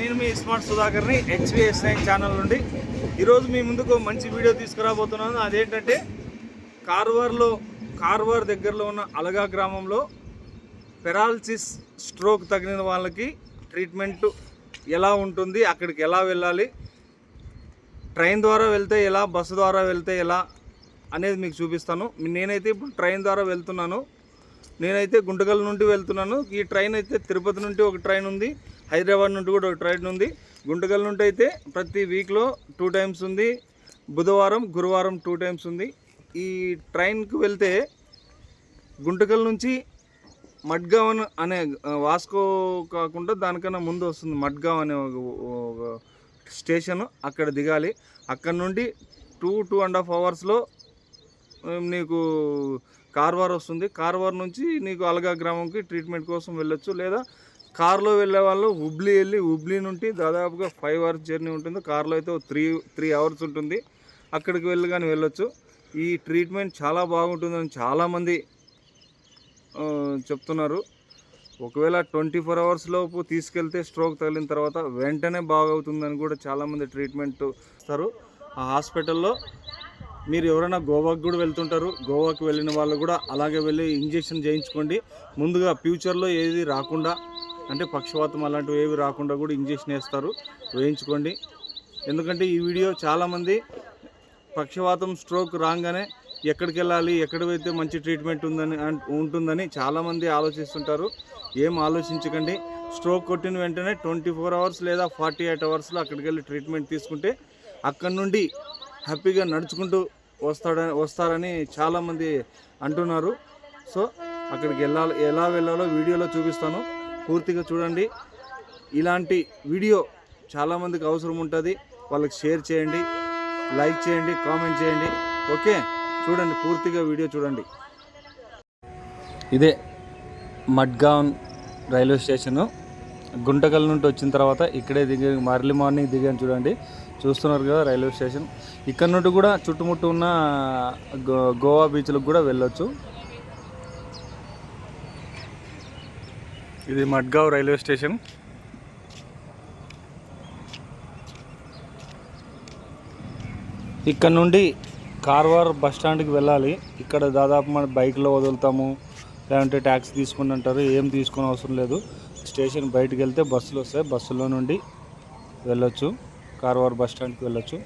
నేను మీ స్మార్ట్ సుధాకర్ని హెచ్విఎస్ నైన్ ఛానల్ నుండి. ఈరోజు మీ ముందుకు మంచి వీడియో తీసుకురాబోతున్నాను. అదేంటంటే కార్వార్లో కార్వార్ దగ్గరలో ఉన్న అలగా గ్రామంలో పెరాలసిస్ స్ట్రోక్ తగిలిన వాళ్ళకి ట్రీట్మెంట్ ఎలా ఉంటుంది అక్కడికి ఎలా వెళ్ళాలి ట్రైన్ ద్వారా వెళ్తే ఎలా బస్సు ద్వారా వెళ్తే ఎలా అనేది మీకు చూపిస్తాను. నేనైతే ఇప్పుడు ట్రైన్ ద్వారా వెళ్తున్నాను. నేనైతే గుంటకల్ నుండి వెళ్తున్నాను. ఈ ట్రైన్ అయితే తిరుపతి నుండి ఒక ట్రైన్ ఉంది. హైదరాబాద్ నుండి కూడా ఒక ట్రైన్ ఉంది. గుంటకల్ నుండి అయితే ప్రతి వీక్లో టూ టైమ్స్ ఉంది. బుధవారం గురువారం టూ టైమ్స్ ఉంది. ఈ ట్రైన్కి వెళ్తే గుంటకల్ నుంచి మడ్గావన్ అనే వాస్కో కాకుండా దానికన్నా ముందు వస్తుంది మడ్గావ్ అనే ఒక స్టేషను స్టేషన్ అక్కడ దిగాలి. అక్కడ నుండి టూ టూ అండ్ హాఫ్ అవర్స్లో నీకు కార్వార్ వస్తుంది. కార్వార్ నుంచి నీకు అలగా గ్రామంకి ట్రీట్మెంట్ కోసం వెళ్ళొచ్చు. లేదా కార్లో వెళ్ళే వాళ్ళు హుబ్లీ వెళ్ళి హుబ్లీ నుండి దాదాపుగా ఫైవ్ అవర్స్ జర్నీ ఉంటుంది. కార్లో అయితే త్రీ త్రీ అవర్స్ ఉంటుంది. అక్కడికి వెళ్ళి కానీ వెళ్ళొచ్చు. ఈ ట్రీట్మెంట్ చాలా బాగుంటుందని చాలామంది చెప్తున్నారు. ఒకవేళ ట్వంటీ ఫోర్ అవర్స్ లోపు తీసుకెళ్తే స్ట్రోక్ తగిలిన తర్వాత వెంటనే బాగవుతుందని కూడా చాలామంది ట్రీట్మెంట్ ఇస్తారు ఆ హాస్పిటల్లో మీరు ఎవరైనా గోవాకి కూడా వెళ్తుంటారు. గోవాకి వెళ్ళిన వాళ్ళు కూడా అలాగే వెళ్ళి ఇంజెక్షన్ చేయించుకోండి. ముందుగా ఫ్యూచర్లో ఏది రాకుండా అంటే పక్షవాతం అలాంటివి ఏవి రాకుండా కూడా ఇంజెక్షన్ వేస్తారు. వేయించుకోండి. ఎందుకంటే ఈ వీడియో చాలామంది పక్షవాతం స్ట్రోక్ రాగానే ఎక్కడికి వెళ్ళాలి ఎక్కడ పోతే మంచి ట్రీట్మెంట్ ఉందని ఉంటుందని చాలామంది ఆలోచిస్తుంటారు. ఏం ఆలోచించకండి. స్ట్రోక్ కొట్టిన వెంటనే ట్వంటీ ఫోర్ అవర్స్ లేదా ఫార్టీ ఎయిట్ అవర్స్లో అక్కడికి వెళ్ళి ట్రీట్మెంట్ తీసుకుంటే అక్కడ నుండి హ్యాపీగా నడుచుకుంటూ వస్తాడని వస్తారని చాలామంది అంటున్నారు. సో అక్కడికి వెళ్ళాలి ఎలా వెళ్ళాలో వీడియోలో చూపిస్తాను. పూర్తిగా చూడండి. ఇలాంటి వీడియో చాలామందికి అవసరం ఉంటుంది. వాళ్ళకి షేర్ చేయండి లైక్ చేయండి కామెంట్ చేయండి. ఓకే? చూడండి పూర్తిగా వీడియో చూడండి. ఇదే మడ్గాన్ రైల్వే స్టేషను. గుంటకల్ నుండి వచ్చిన తర్వాత ఇక్కడే దిగి మర్లీ మార్నింగ్ దిగాను చూడండి. చూస్తున్నారు కదా రైల్వే స్టేషన్. ఇక్కడ నుండి కూడా చుట్టుముట్టు ఉన్న గో- గోవా బీచ్లకు కూడా వెళ్ళొచ్చు. ఇది మడ్గావ్ రైల్వే స్టేషన్. ఇక్కడ నుండి కార్వార్ బస్ స్టాండ్కి వెళ్ళాలి. ఇక్కడ దాదాపు మన బైక్లో వదులుతాము. లేదంటే ట్యాక్సీ తీసుకుని అంటారు ఏం తీసుకుని అవసరం లేదు. స్టేషన్ బయటకు వెళ్తే బస్సులు వస్తాయి. బస్సులో నుండి వెళ్ళొచ్చు. కార్వార్ బస్ స్టాండ్కి వెళ్ళొచ్చు.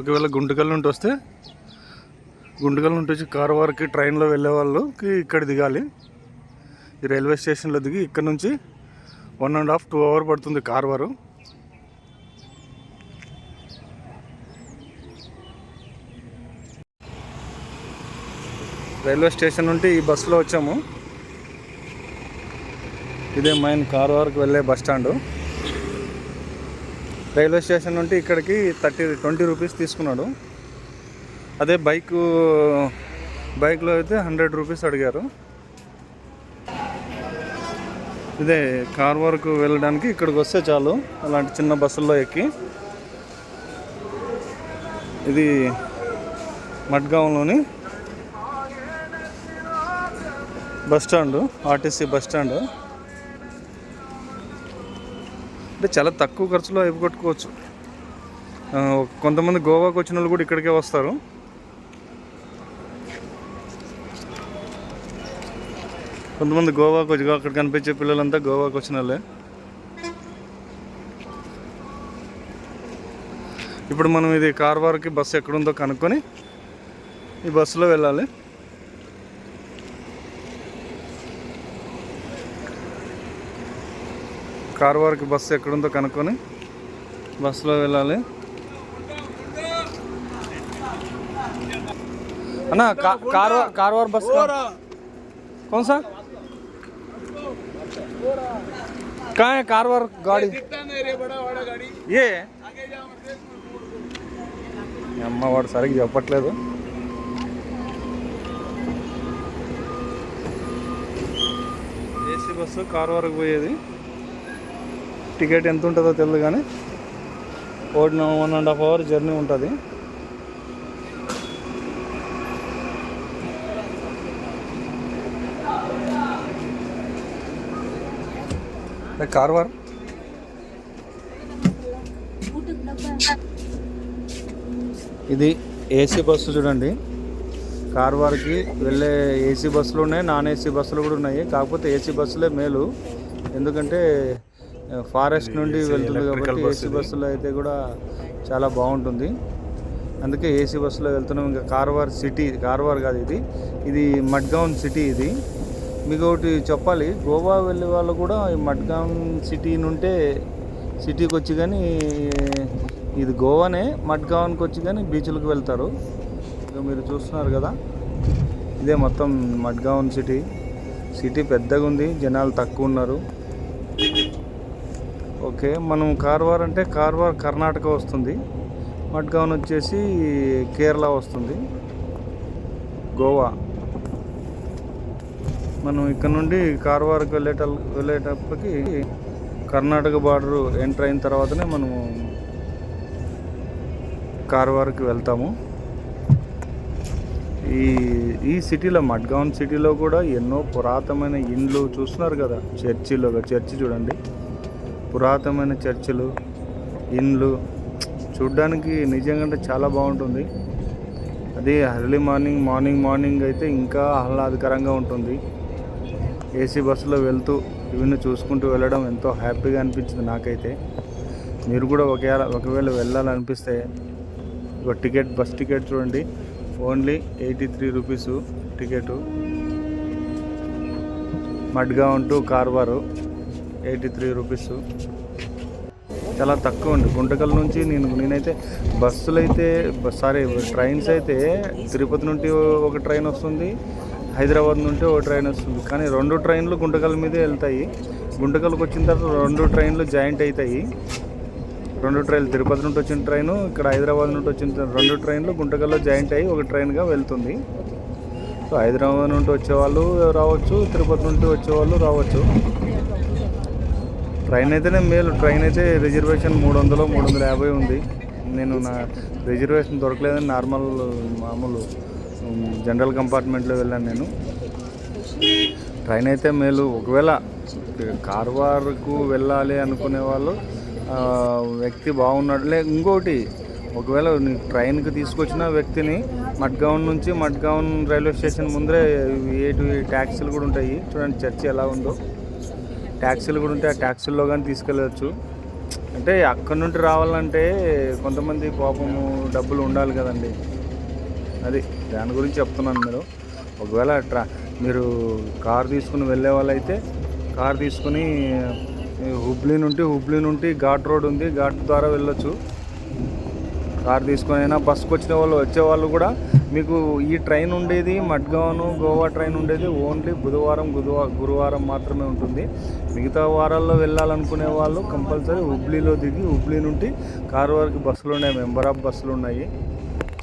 ఒకవేళ గుంటకల్ నుండి వస్తే గుంటకల్ నుండి వచ్చి కార్వార్కి ట్రైన్లో వెళ్ళే వాళ్ళకి ఇక్కడ దిగాలి. ఈ రైల్వే స్టేషన్లో దిగి ఇక్కడ నుంచి one and half two hour పడుతుంది కార్వారు రైల్వే స్టేషన్ నుండి ఈ బస్సులో వచ్చాము. ఇదే మెయిన్ కార్వార్కి వెళ్ళే బస్ స్టాండు. రైల్వే స్టేషన్ నుండి ఇక్కడికి థర్టీ ట్వంటీ రూపీస్ తీసుకున్నాడు. అదే బైక్ బైక్లో అయితే హండ్రెడ్ రూపీస్ అడిగారు. ఇదే కార్ వరకు వెళ్ళడానికి ఇక్కడికి వస్తే చాలు అలాంటి చిన్న బస్సుల్లో ఎక్కి. ఇది మడ్గాంలోని bus stand RTC bus stand. అంటే చాలా తక్కువ ఖర్చులో అయిపోగొట్టుకోవచ్చు. కొంతమంది గోవాకు వచ్చిన వాళ్ళు కూడా ఇక్కడికే వస్తారు. కొంతమంది గోవాకి వచ్చి అక్కడ కనిపించే పిల్లలంతా గోవాకి వచ్చిన వాళ్ళే ఇప్పుడు మనం ఇది కార్వార్కి బస్సు ఎక్కడుందో కనుక్కొని ఈ బస్సులో వెళ్ళాలి కార్వార్కి బస్సు ఎక్కడుందో కనుక్కొని బస్సులో వెళ్ళాలి అన్న కా- కార్వార్ కార్వార్ బస్ कौन सा कहाँ है कारवार गाड़ी ఏ ఈ అమ్మ వాడు సరిగ్గా చెప్పట్లేదు ఏసీ బస్సు కార్ వరకు పోయేది టికెట్ ఎంత ఉంటుందో తెలియదు కానీ one one and half hour journey ఉంటుంది కార్వార్. ఇది ఏసీ బస్సు చూడండి. కార్వార్కి వెళ్ళే ఏసీ బస్సులు ఉన్నాయి నాన్ ఏసీ బస్సులు కూడా ఉన్నాయి. కాకపోతే ఏసీ బస్సులే మేలు. ఎందుకంటే ఫారెస్ట్ నుండి వెళ్తుంది కాబట్టి ఏసీ బస్సులో అయితే కూడా చాలా బాగుంటుంది. అందుకే ఏసీ బస్సులో వెళ్తున్నాం. ఇంకా కార్వార్ సిటీ కార్వార్ కాదు ఇది. ఇది మడ్గౌన్ సిటీ ఇది. మీకు ఒకటి చెప్పాలి. గోవా వెళ్ళే వాళ్ళు కూడా ఈ మడ్గౌన్ సిటీ నుంటే సిటీకి వచ్చి కానీ ఇది గోవానే మడ్గావన్కి వచ్చి కానీ బీచ్లకు వెళ్తారు. ఇక మీరు చూస్తున్నారు కదా ఇదే మొత్తం మడ్గావన్ సిటీ. సిటీ పెద్దగా ఉంది జనాలు తక్కువ ఉన్నారు. ఓకే మనం కార్వార్ అంటే కార్వార్ కర్ణాటక వస్తుంది. మడ్గావన్ వచ్చేసి కేరళ వస్తుంది. గోవా. మనం ఇక్కడ నుండి కార్వార్కి వెళ్ళేట వెళ్ళేటప్పటికి కర్ణాటక బార్డర్ ఎంటర్ అయిన తర్వాతనే మనము కార్వార్కి వెళ్తాము. ఈ ఈ సిటీలో మడ్గాన్ సిటీలో కూడా ఎన్నో పురాతనమైన ఇండ్లు చూస్తున్నారు కదా. చర్చిలో చర్చి చూడండి. పురాతనమైన చర్చిలు ఇండ్లు చూడ్డానికి నిజంగా చాలా బాగుంటుంది. అది ఎర్లీ మార్నింగ్ మార్నింగ్ మార్నింగ్ అయితే ఇంకా ఆహ్లాదకరంగా ఉంటుంది. ఏసీ బస్సులో వెళ్తూ ఇవన్నీ చూసుకుంటూ వెళ్ళడం ఎంతో హ్యాపీగా అనిపించింది నాకైతే. మీరు కూడా ఒకవేళ ఒకవేళ వెళ్ళాలనిపిస్తే ఒక టికెట్ బస్ టికెట్ చూడండి. Only eighty three rupees ticket. Madgaon to Karwar eighty three rupees. చాలా తక్కువ ఉంది. గుంటకల్ నుంచి నేను నేనైతే బస్సులు అయితే సారీ ట్రైన్స్ అయితే తిరుపతి నుండి ఒక ట్రైన్ వస్తుంది. హైదరాబాద్ నుండి ఒక ట్రైన్ వస్తుంది. కానీ రెండు ట్రైన్లు గుంటకల్ మీదే వెళ్తాయి. గుంటకల్కి వచ్చిన తర్వాత రెండు ట్రైన్లు జాయింట్ అవుతాయి రెండు ట్రైన్లు తిరుపతి నుండి వచ్చిన ట్రైన్ ఇక్కడ హైదరాబాద్ నుండి వచ్చిన రెండు ట్రైన్లు గుంటకల్లో జాయింట్ అయ్యి ఒక ట్రైన్గా వెళ్తుంది. సో హైదరాబాద్ నుండి వచ్చేవాళ్ళు రావచ్చు తిరుపతి నుండి వచ్చేవాళ్ళు రావచ్చు. ట్రైన్ అయితేనే మేలు. ట్రైన్ అయితే రిజర్వేషన్ మూడు వందలు మూడు వందల యాభై ఉంది. నేను నా రిజర్వేషన్ దొరకలేదని నార్మల్ మామూలు జనరల్ కంపార్ట్మెంట్లో వెళ్ళాను నేను. ట్రైన్ అయితే మేలు. ఒకవేళ కార్వార్కు వెళ్ళాలి అనుకునే వాళ్ళు వ్యక్తి బాగున్నాడు. లే ఇంకోటి ఒకవేళ ట్రైన్కి తీసుకొచ్చిన వ్యక్తిని మడ్గావన్ నుంచి మడ్గావన్ రైల్వే స్టేషన్ ముందరే ఏటు ట్యాక్సీలు కూడా ఉంటాయి. చూడండి చర్చి ఎలా ఉందో. ట్యాక్సీలు కూడా ఉంటాయి. ఆ ట్యాక్సీల్లో కానీ తీసుకెళ్ళవచ్చు అంటే అక్కడ నుండి రావాలంటే కొంతమంది పాపము డబ్బులు ఉండాలి కదండి. అది దాని గురించి చెప్తున్నాను మీరు. ఒకవేళ ట్రా మీరు కార్ తీసుకుని వెళ్ళే వాళ్ళైతే కార్ తీసుకుని హుబ్లీ నుండి హుబ్లీ నుండి ఘాట్ రోడ్ ఉంది ఘాట్ ద్వారా వెళ్ళొచ్చు. కార్ తీసుకొని అయినా బస్సుకు వచ్చిన వాళ్ళు వచ్చేవాళ్ళు కూడా మీకు ఈ ట్రైన్ ఉండేది మడ్గావను గోవా ట్రైన్ ఉండేది ఓన్లీ బుధవారం గురువా గురువారం మాత్రమే ఉంటుంది. మిగతా వారాల్లో వెళ్ళాలనుకునే వాళ్ళు కంపల్సరీ హుబ్లీలో దిగి హుబ్లీ నుండి కార్వార్కి బస్సులు ఉన్నాయి మెంబర్ ఆఫ్ బస్సులు ఉన్నాయి.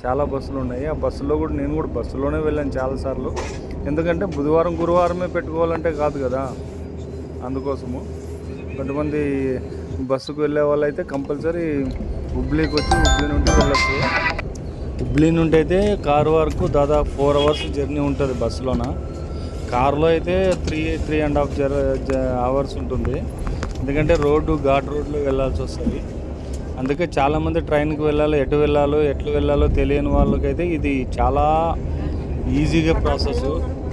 చాలా బస్సులు ఉన్నాయి. ఆ బస్సులో కూడా నేను కూడా బస్సులోనే వెళ్ళాను చాలాసార్లు. ఎందుకంటే బుధవారం గురువారమే పెట్టుకోవాలంటే కాదు కదా. అందుకోసము. కొంతమంది బస్సుకు వెళ్ళే వాళ్ళు అయితే కంపల్సరీ హుబ్లీకి వచ్చి హుబ్లీ నుండి వెళ్ళచ్చు. హుబ్లీ నుండి అయితే కారు వరకు దాదాపు ఫోర్ అవర్స్ జర్నీ ఉంటుంది బస్సులోన. కారులో అయితే త్రీ త్రీ అండ్ హాఫ్ జర్ అవర్స్ ఉంటుంది. ఎందుకంటే రోడ్డు ఘాట్ రోడ్లో వెళ్ళాల్సి వస్తుంది. అందుకే చాలామంది ట్రైన్కి వెళ్ళాలో ఎటు వెళ్ళాలో ఎట్లు వెళ్ళాలో తెలియని వాళ్ళకైతే ఇది చాలా ఈజీగా ప్రాసెస్.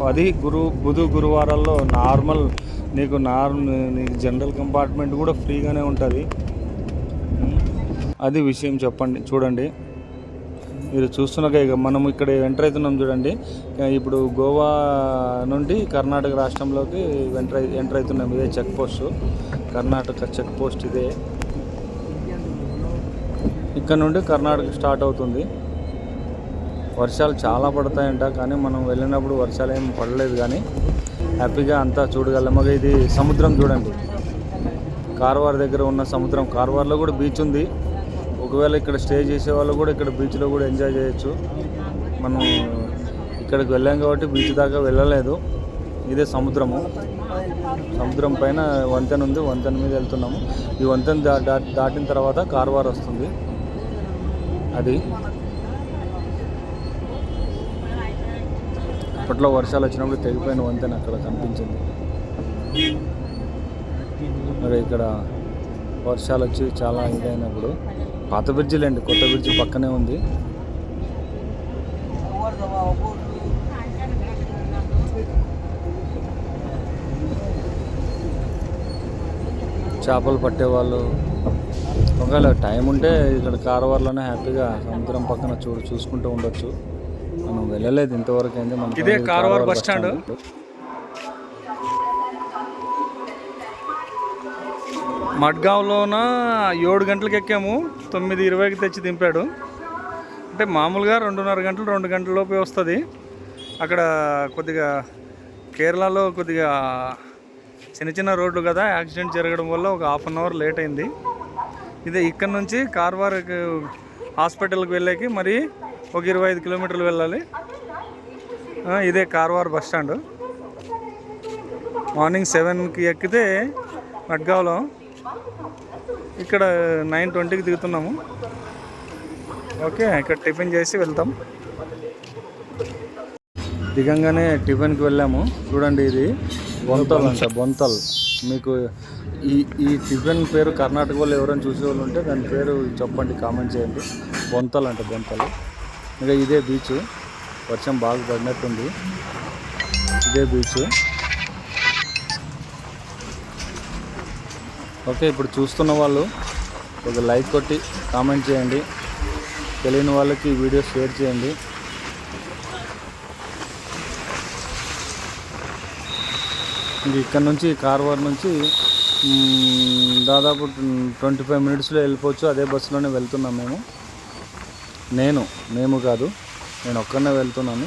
అది గురు బుధు గురువారాల్లో నార్మల్ నీకు నార్ నీకు జనరల్ కంపార్ట్మెంట్ కూడా ఫ్రీగానే ఉంటుంది. అది విషయం చెప్పండి చూడండి. మీరు చూస్తున్నాక ఇక మనం ఇక్కడ ఎంటర్ అవుతున్నాం చూడండి. ఇప్పుడు గోవా నుండి కర్ణాటక రాష్ట్రంలోకి ఎంటర్ ఎంటర్ అవుతున్నాం. ఇదే check post. Karnataka check post ఇదే. ఇక్కడ నుండి కర్ణాటక స్టార్ట్ అవుతుంది. వర్షాలు చాలా పడతాయంట కానీ మనం వెళ్ళినప్పుడు వర్షాలు ఏం పడలేదు కానీ హ్యాపీగా అంతా చూడగలమగా ఇది సముద్రం చూడండి. కార్వార్ దగ్గర ఉన్న సముద్రం. కార్వార్లో కూడా బీచ్ ఉంది. ఒకవేళ ఇక్కడ స్టే చేసే వాళ్ళు కూడా ఇక్కడ బీచ్లో కూడా ఎంజాయ్ చేయొచ్చు. మనం ఇక్కడికి వెళ్ళాం కాబట్టి బీచ్ దాకా వెళ్ళలేదు. ఇదే సముద్రము. సముద్రం పైన వంతెన ఉంది. వంతెన మీద వెళ్తున్నాము. ఈ వంతెన దా దాటిన తర్వాత కార్వార్ వస్తుంది. అది. అప్పట్లో వర్షాలు వచ్చినప్పుడు తెగిపోయిన వంతెన అక్కడ కనిపించింది. మరి ఇక్కడ వర్షాలు వచ్చి చాలా ఇదైనప్పుడు పాత బ్రిడ్జి లేండి కొత్త బ్రిడ్జి పక్కనే ఉంది. చేపలు పట్టేవాళ్ళు ఒకవేళ టైం ఉంటే ఇక్కడ కారవార్లోనే హ్యాపీగా సముద్రం పక్కన చూ చూసుకుంటూ ఉండొచ్చు. మనం వెళ్ళలేదు ఇంతవరకు అయింది మన ఇదే కారవార్ బస్ స్టాండ్? మడ్గావ్లోన ఏడు గంటలకు ఎక్కాము. తొమ్మిది ఇరవైకి తెచ్చి దింపాడు. అంటే మామూలుగా రెండున్నర గంటలు రెండు గంటల లోపే వస్తుంది. అక్కడ కొద్దిగా కేరళలో కొద్దిగా చిన్న చిన్న రోడ్లు కదా యాక్సిడెంట్ జరగడం వల్ల ఒక హాఫ్ అన్ అవర్ లేట్ అయింది. ఇదే ఇక్కడ నుంచి కార్వార్ హాస్పిటల్కి వెళ్ళేకి మరి ఒక ఇరవై ఐదు కిలోమీటర్లు వెళ్ళాలి. ఇదే కార్వార్ బస్ స్టాండ్. మార్నింగ్ సెవెన్కి ఎక్కితే మడ్గావ్లో ఇక్కడ నైన్ ట్వంటీకి దిగుతున్నాము. ఓకే ఇక్కడ టిఫిన్ చేసి వెళ్తాం. దిగంగానే టిఫిన్కి వెళ్ళాము. చూడండి ఇది బొంతల్ అంట బొంతల్. మీకు ఈ ఈ టిఫిన్ పేరు కర్ణాటక వాళ్ళు ఎవరైనా చూసే వాళ్ళు ఉంటే దాని పేరు చెప్పండి కామెంట్ చేయండి. బొంతలు అంట బొంతలు. ఇంకా ఇదే బీచ్. వర్షం బాగా పడినట్టుంది. ఇదే బీచ్. ఓకే ఇప్పుడు చూస్తున్న వాళ్ళు ఒక లైక్ కొట్టి కామెంట్ చేయండి. తెలియని వాళ్ళకి ఈ వీడియో షేర్ చేయండి. ఇక్కడ నుంచి కార్వార్ నుంచి దాదాపు ట్వంటీ ఫైవ్ మినిట్స్లో వెళ్ళిపోవచ్చు. అదే బస్సులోనే వెళ్తున్నాం మేము. నేను మేము కాదు నేను ఒక్కనే వెళ్తున్నాను.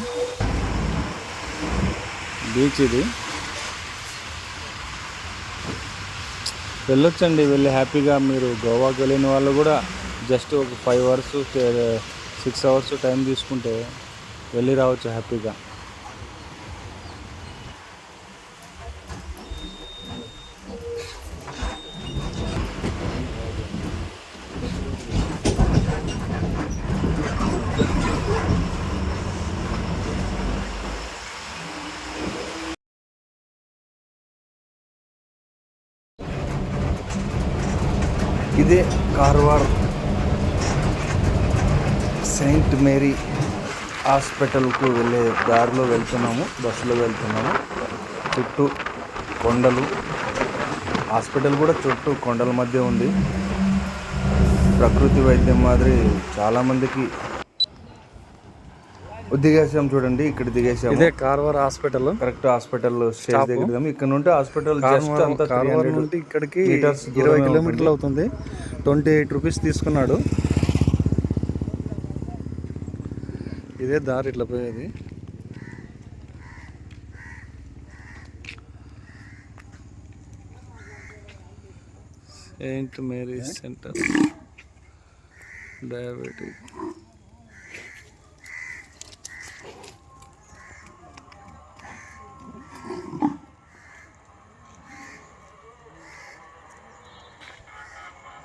బీచ్ ఇది. వెళ్ళొచ్చండి వెళ్ళి హ్యాపీగా మీరు గోవాకి వెళ్ళిన వాళ్ళు కూడా జస్ట్ ఒక five hours six hours time తీసుకుంటే వెళ్ళి రావచ్చు హ్యాపీగా. ఇదే కార్వార్ సెయింట్ మేరీ హాస్పిటల్కు వెళ్ళే దారిలో వెళ్తున్నాము బస్సులో వెళ్తున్నాము. చుట్టూ కొండలు హాస్పిటల్ కూడా చుట్టూ కొండల మధ్య ఉంది. ప్రకృతి వైద్యం మాదిరి చాలామందికి దిగేసాం చూడండి ఇక్కడ దిగేసాము. ఇదే Karwar hospital. Correct hospital stage. దగ్గర. ఇక్కడ నుండి హాస్పిటల్ జస్ట్ అంత కార్వార్ నుండి ఇక్కడికి ఇరవై కిలోమీటర్లు అవుతుంది. ట్వంటీ ఎయిట్ రూపీస్ తీసుకున్నాడు. ఇదే దారి ఇట్లా పోయేది. సెయింట్ మేరీస్ సెంటర్ డయాబెటిక్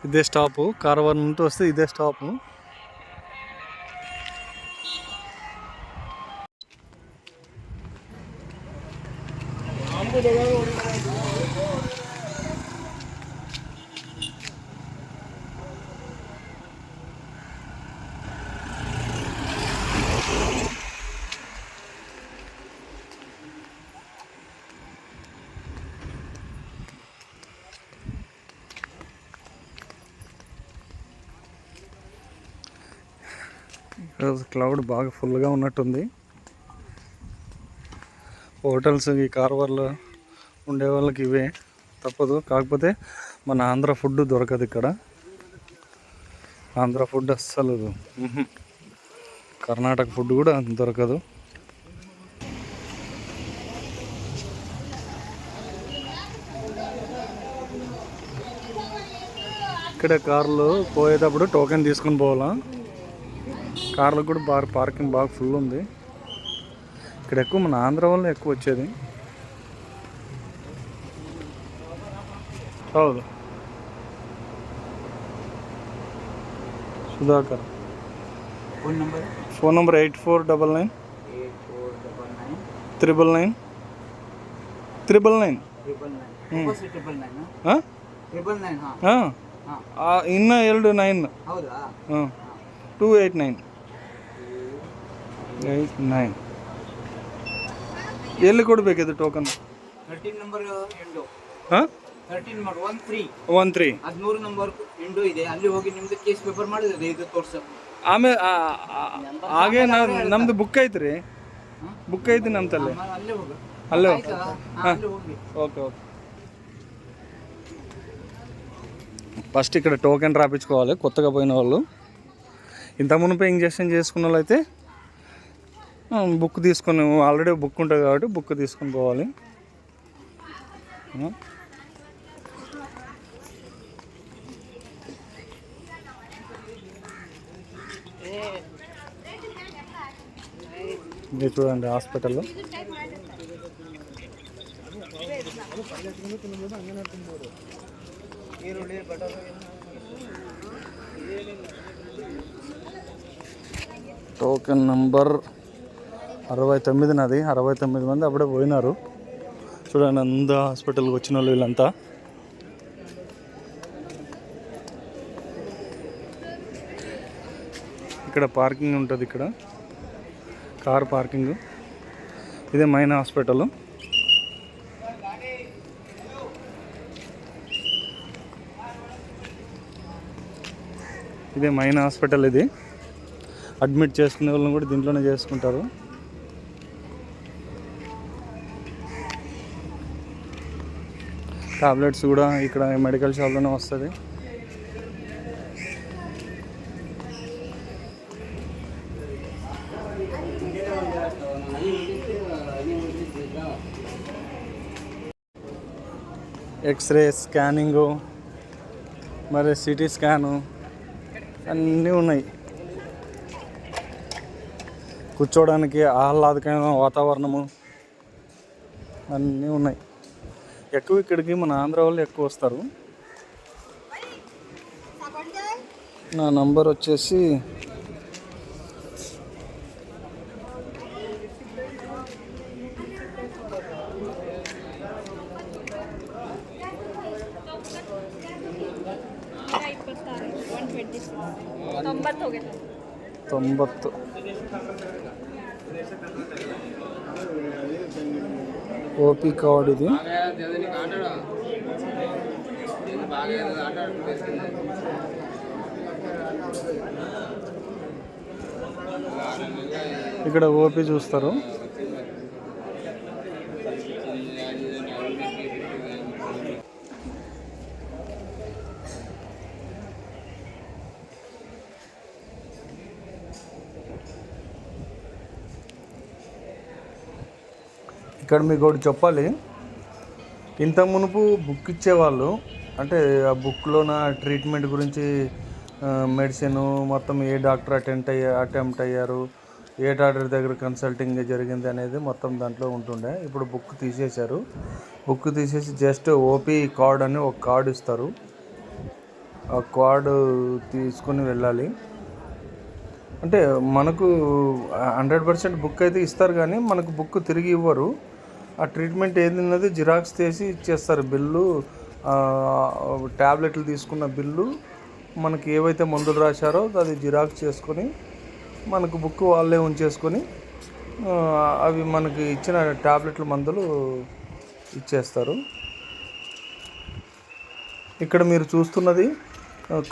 ఇదే స్టాపు. కారవారం నుండి వస్తే ఇదే స్టాపు. ఈరోజు క్లౌడ్ బాగా ఫుల్గా ఉన్నట్టుంది. హోటల్స్ ఈ కార్వర్లో ఉండే వాళ్ళకి ఇవే తప్పదు. కాకపోతే మన ఆంధ్ర ఫుడ్ దొరకదు ఇక్కడ. ఆంధ్ర ఫుడ్ అస్సలు కర్ణాటక ఫుడ్ కూడా దొరకదు. ఇక్కడ కార్లు పోయేటప్పుడు టోకెన్ తీసుకుని పోవాలా? కార్లకు కూడా బాగా పార్కింగ్ బాగా ఫుల్ ఉంది ఇక్కడ ఎక్కువ మన ఆంధ్ర వాళ్ళు ఎక్కువ వచ్చేది ಹೌದು Sudhakar phone number phone number eight four double nine eight four double nine triple nine triple nine triple nine hmm. ವಾಪಸ್ ಟ್ರಿಬಲ್ ನೈನ್ ಹಾಂ ಟ್ರಿಬಲ್ ನೈನ್ ಹಾಂ ಹಾಂ ಹಾಂ ಇನ್ನು ಎರಡು ನೈನ್ ಹೌದಾ ಹಾಂ two eight nine eight nine ಎಲ್ಲಿ ಕೊಡಬೇಕಿದು ಟೋಕನ್ ಥರ್ಟೀನ್ ನಂಬರ್ ಎಂಡು ಹಾಂ thirteen number one three one three ಹದಿಮೂರು ನಂಬರ್ ಎಂಡು ಇದೆ ಅಲ್ಲಿ ಹೋಗಿ ನಿಮ್ದು ಕೇಸ್ ಪೇಪರ್ ಮಾಡಿದ್ರೆ ಇದು ತೋರ್ಸ ಆಮೇಲೆ ಹಾಗೆ ನಾವು ನಮ್ದು ಬುಕ್ ಐತ್ರಿ బుక్ అయితే నమ్మతలే ಅಲ್ಲೇ ಹೋಗು ಅಲ್ಲೇ ಆಯ್ತಾ ಹಾ, ಅಲ್ಲೇ ಹೋಗಿ ఓకే ఓకే ఫస్ట్ ఇక్కడ టోకెన్ రాపించుకోవాలి కొత్తగా పోయిన వాళ్ళు ఇంత మునుపు ఇంజక్షన్ చేసుకున్న వాళ్ళు అయితే ఆ, బుక్ తీసుకొని ఆల్రెడీ బుక్ ఉంటుంది కాబట్టి బుక్ తీసుకొని పోవాలి. ఇది చూడండి హాస్పిటల్లో. టోకెన్ నంబర్ అరవై తొమ్మిది నాది. అరవై తొమ్మిది మంది అప్పుడే పోయినారు. చూడండి అంద హాస్పిటల్కి వచ్చిన వాళ్ళు వీళ్ళంతా. ఇక్కడ పార్కింగ్ ఉంటుంది ఇక్కడ. కార్ పార్కింగ్ ఇదే మైన్ హాస్పిటల్ ఇదే మైన్ హాస్పిటల్ ఇది. అడ్మిట్ చేసుకునే వాళ్ళని కూడా దీంట్లోనే చేసుకుంటారు. టాబ్లెట్స్ కూడా ఇక్కడ మెడికల్ షాప్లోనే వస్తుంది. ఎక్స్రే స్కానింగు మరి సిటీ స్కాను అన్నీ ఉన్నాయి. కూర్చోవడానికి ఆహ్లాదకరమైన వాతావరణము అన్నీ ఉన్నాయి. ఎక్కువ ఇక్కడికి మన ఆంధ్ర వాళ్ళు ఎక్కువ వస్తారు నా నంబర్ వచ్చేసి ಒನ್ ಟ್ವೆಂಟಿ ತೊಂಬತ್ತು ఓపీ కార్డు ఇది. ఇక్కడ ఓపీ చూస్తారు. ఇక్కడ మీకు ఒకటి చెప్పాలి. ఇంత మునుపు బుక్ ఇచ్చేవాళ్ళు అంటే ఆ బుక్లో నా ట్రీట్మెంట్ గురించి మెడిసిన్ మొత్తం ఏ డాక్టర్ అటెంప్ట్ అయ్యా అటెంప్ట్ అయ్యారు ఏ డాక్టర్ దగ్గర కన్సల్టింగ్ జరిగింది అనేది మొత్తం దాంట్లో ఉంటుండే. ఇప్పుడు బుక్ తీసేశారు. బుక్ తీసేసి జస్ట్ ఓపీ కార్డ్ అని ఒక కార్డు ఇస్తారు. ఆ కార్డు తీసుకుని వెళ్ళాలి. అంటే మనకు హండ్రెడ్ పర్సెంట్ బుక్ అయితే ఇస్తారు కానీ మనకు బుక్ తిరిగి ఇవ్వరు. ఆ ట్రీట్మెంట్ ఏందన్నది జిరాక్స్ తీసి ఇచ్చేస్తారు. బిల్లు ట్యాబ్లెట్లు తీసుకున్న బిల్లు మనకి ఏవైతే మందులు రాశారో అది జిరాక్స్ చేసుకొని మనకు బుక్ వాళ్ళే ఉంచేసుకొని అవి మనకి ఇచ్చిన ట్యాబ్లెట్ల మందులు ఇచ్చేస్తారు. ఇక్కడ మీరు చూస్తున్నది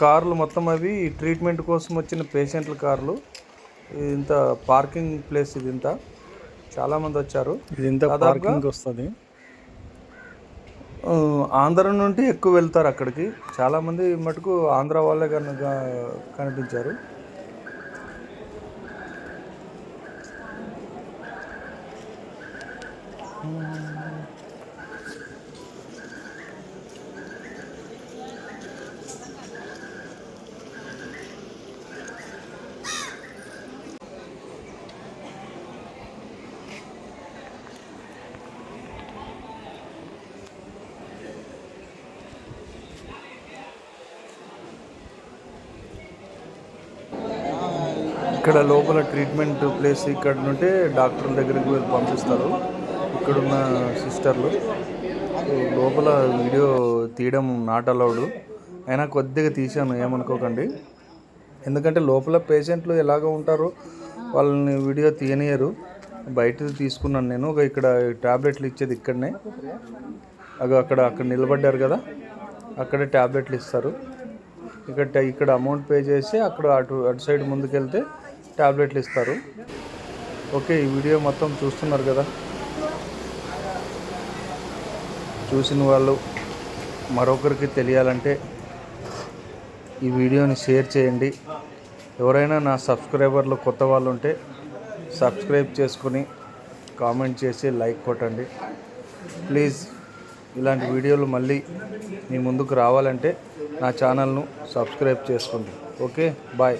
కార్లు మొత్తం అవి ట్రీట్మెంట్ కోసం వచ్చిన పేషెంట్ల కార్లు. ఇంత పార్కింగ్ ప్లేస్ ఇది ఇంత చాలా మంది వచ్చారు పార్కింగ్ వస్తుంది. ఆంధ్ర నుండి ఎక్కువ వెళ్తారు అక్కడికి. చాలా మంది మటుకు ఆంధ్ర వాళ్ళే కనుక కనిపించారు. ఇక్కడ లోపల ట్రీట్మెంట్ ప్లేస్ ఇక్కడ నుండి డాక్టర్ల దగ్గరికి వెళ్ళి పంపిస్తారు. ఇక్కడున్న సిస్టర్లు. లోపల వీడియో తీయడం నాట్ అలౌడ్ అయినా కొద్దిగా తీశాను ఏమనుకోకండి. ఎందుకంటే లోపల పేషెంట్లు ఎలాగ ఉంటారో వాళ్ళని వీడియో తీయనియరు. బయట తీసుకున్నాను నేను. ఒక ఇక్కడ ట్యాబ్లెట్లు ఇచ్చేది ఇక్కడనే. అగో అక్కడ అక్కడ నిలబడ్డారు కదా అక్కడే ట్యాబ్లెట్లు ఇస్తారు. ఇక్కడ ఇక్కడ అమౌంట్ పే చేసి అక్కడ అటు అటు సైడ్ ముందుకెళ్తే ట్యాబ్లెట్లు ఇస్తారు. ఓకే ఈ వీడియో మొత్తం చూస్తున్నారు కదా. చూసిన వాళ్ళు మరొకరికి తెలియాలంటే ఈ వీడియోని షేర్ చేయండి. ఎవరైనా నా సబ్స్క్రైబర్లు కొత్త వాళ్ళు ఉంటే సబ్స్క్రైబ్ చేసుకుని కామెంట్ చేసి లైక్ కొట్టండి. ప్లీజ్ ఇలాంటి వీడియోలు మళ్ళీ మీ ముందుకు రావాలంటే నా ఛానల్ను సబ్స్క్రైబ్ చేసుకోండి. Okay bye.